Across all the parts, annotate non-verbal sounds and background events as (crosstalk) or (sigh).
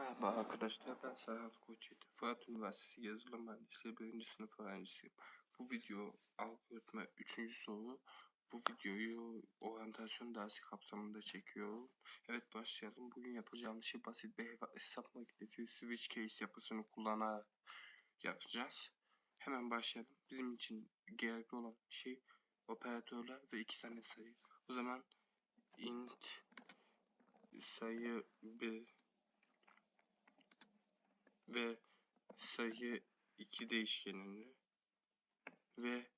Merhaba arkadaşlar ben Serhat Koçyiğit. Fırat Üniversitesi Yazılım Mühendisliği 1. sınıf öğrencisiyim. Bu video algoritma 3. soru. Bu videoyu oryantasyon dersi kapsamında çekiyorum. Evet başlayalım. Bugün yapacağımız şey basit bir hesap makinesi switch case yapısını kullanarak yapacağız. Hemen başlayalım. Bizim için gerekli olan şey operatörler ve iki tane sayı. O zaman int sayı 1 ve sayı 2 değişkenini ve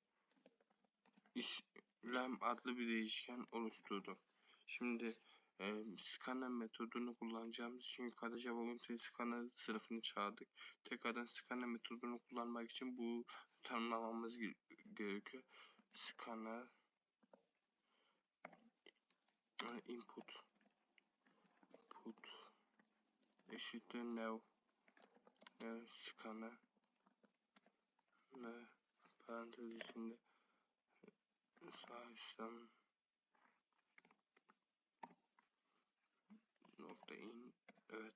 işlem adlı bir değişken oluşturdum. Şimdi e, scanner metodunu kullanacağımız için yukarıda Java Unity scanner sınıfını çağırdık. Tekrardan scanner metodunu kullanmak için bu tanımlamamız gerekiyor. Scanner input put eşittir new scanner ve parantez içinde sağ üstten nokta in evet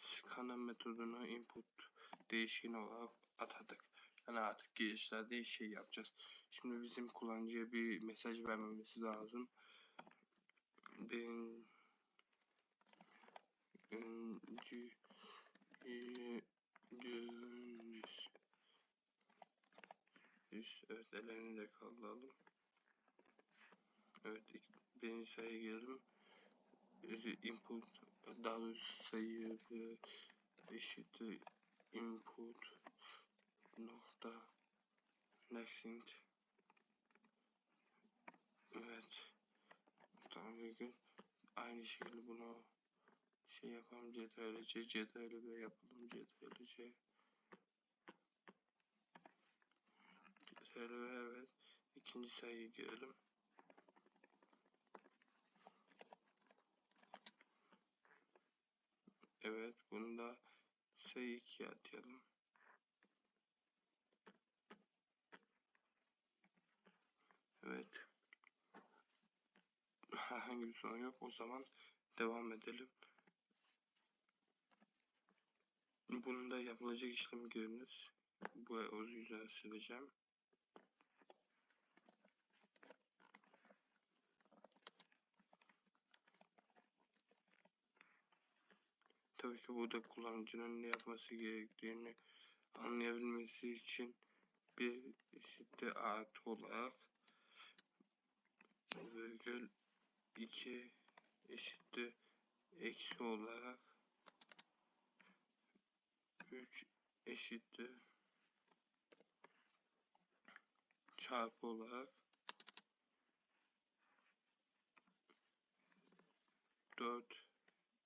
scanner metodunu input değişken olarak atadık. Yani artık girişlerde şey yapacağız. Şimdi bizim kullanıcıya bir mesaj vermemesi lazım. Ben öncü Düz. Evet ellerini de kaldıralım. Evet birinci sayıya geldim. Input daha doğrusu sayı eşittir input nokta nextint evet tamam bir aynı şekilde bunu şey yapalım CTRL-C, CTRL-B yapalım CTRL-C CTRL-B evet. İkinci sayıyı girelim. Evet bunu da sayı 2'ye atayalım. Evet. (laughs) Herhangi bir sorun yok. O zaman devam edelim Bunu da yapılacak işlemi görünüz. Bu o yüzden sileceğim. Tabii ki burada kullanıcının ne yapması gerektiğini anlayabilmesi için bir eşittir artı olarak virgül 2 eşittir eksi olarak 3 eşittir çarpı olarak 4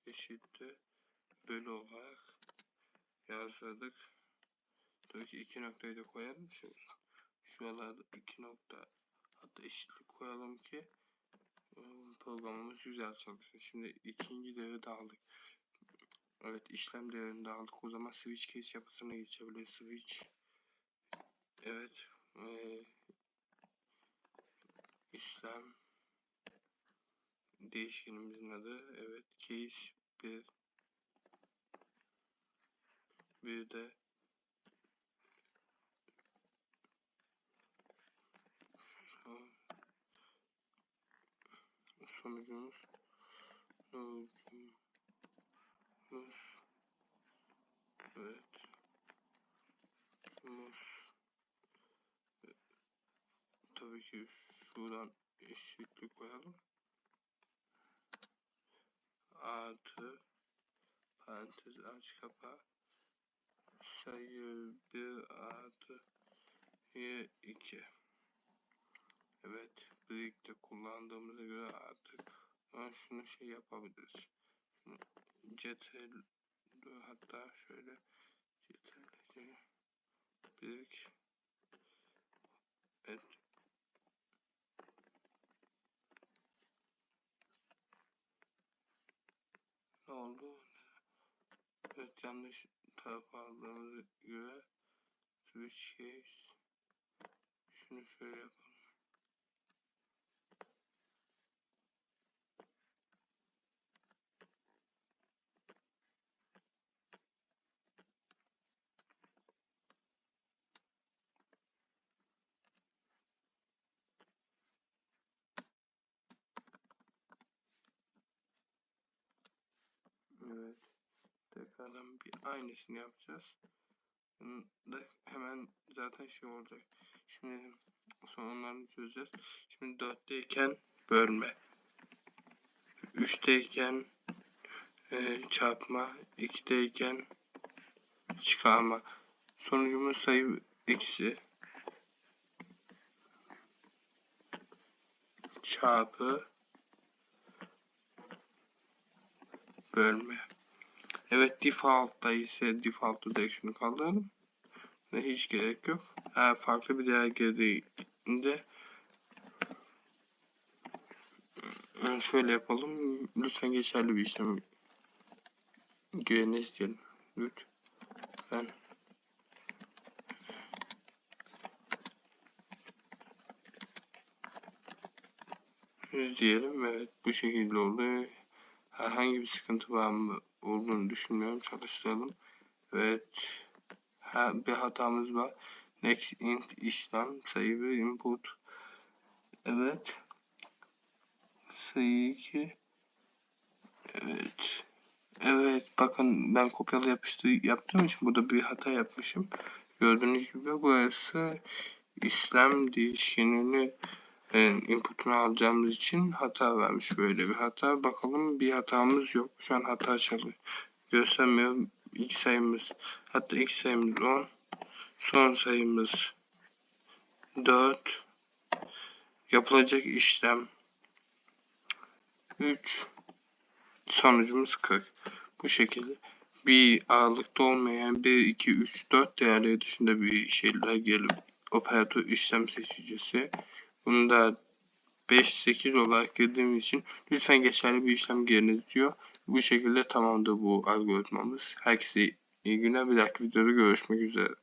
eşittir bölü olarak yazdık. Tabii ki iki noktayı da koyalım. Şu, şuralarda iki nokta hatta eşitlik koyalım ki programımız güzel çalışsın. Şimdi ikinci devre de aldık. Evet işlem değerini aldık. O zaman switch case yapısına geçebiliriz. Switch evet ee, işlem değişkenimizin adı evet case bir bir de sonucumuz sonucumuz Mus. Evet. Mus. Tabii ki şuradan eşitlik koyalım. Artı parantez aç kapa sayı 1 artı y 2 Evet birlikte kullandığımıza göre artık şunu şey yapabiliriz CTRL hatta şöyle CTRL büyük evet ne oldu? Evet yanlış taraf aldığımıza göre switch case. Şunu şöyle yapalım Tekrardan bir aynısını yapacağız. Da hemen zaten şey olacak. Şimdi sonlarını çözeceğiz. Şimdi 4'teyken bölme. 3'teyken e, çarpma. 2'deyken çıkarma. Sonucumuz sayı eksi çarpı bölme. Evet default'ta ise default'ta direkt şunu kaldıralım. Ve hiç gerek yok. Eğer farklı bir değer girdiğinde şöyle yapalım. Lütfen geçerli bir işlem giriniz diyelim. Lütfen diyelim. Evet bu şekilde oldu. Herhangi bir sıkıntı var mı olduğunu düşünmüyorum. Çalıştıralım. Evet. Ha, bir hatamız var. Next int işlem sayı bir input. Evet. Sayı 2. Evet. Evet bakın ben kopyala yapıştı yaptığım için burada bir hata yapmışım. Gördüğünüz gibi burası işlem değişkenini e, inputunu alacağımız için hata vermiş böyle bir hata. Bakalım bir hatamız yok. Şu an hata çalıyor. Göstermiyor. İlk sayımız hatta ilk sayımız 10. Son sayımız 4. Yapılacak işlem 3. Sonucumuz 40. Bu şekilde bir ağırlıkta olmayan 1, 2, 3, 4 değerleri dışında bir şeyler gelip operatör işlem seçicisi bunu da 5-8 olarak girdiğimiz için lütfen geçerli bir işlem giriniz diyor. Bu şekilde tamamdır bu algoritmamız. Herkese iyi günler. Bir dahaki videoda görüşmek üzere.